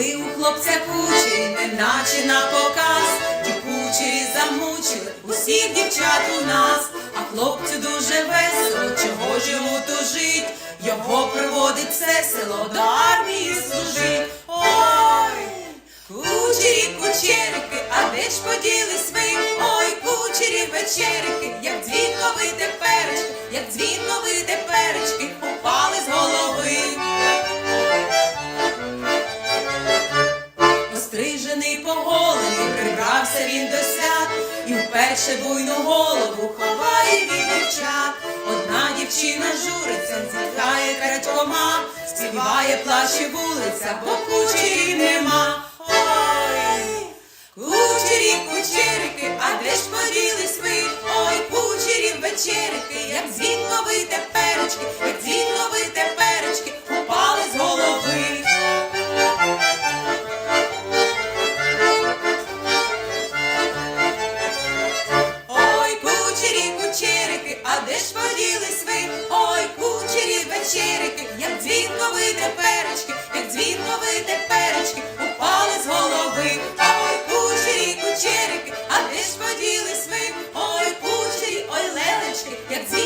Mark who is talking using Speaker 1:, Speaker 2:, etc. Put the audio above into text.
Speaker 1: Були у хлопця кучі, неначе на показ, ті кучері замучили усіх дівчат у нас, а хлопцю дуже весело, чого ж йому тужить, його приводить все село до армії служить. Ой, кучері, кучерики, а де ж поділись? Поголений, прибрався він до свят, і вперше буйну голову ховає від дівчат. Одна дівчина журиться, зітхає крадькома, співає, плаче вулиця, бо кучерів нема. Ой, кучері, кучері, веселились ви, ой, кучері вечерики, як дзвінко ви як дзвінко ви упали з голови, а ой, кучері кучерики, а де ж поділись ви, ой, кучері, ой, лелечки, як дзвінко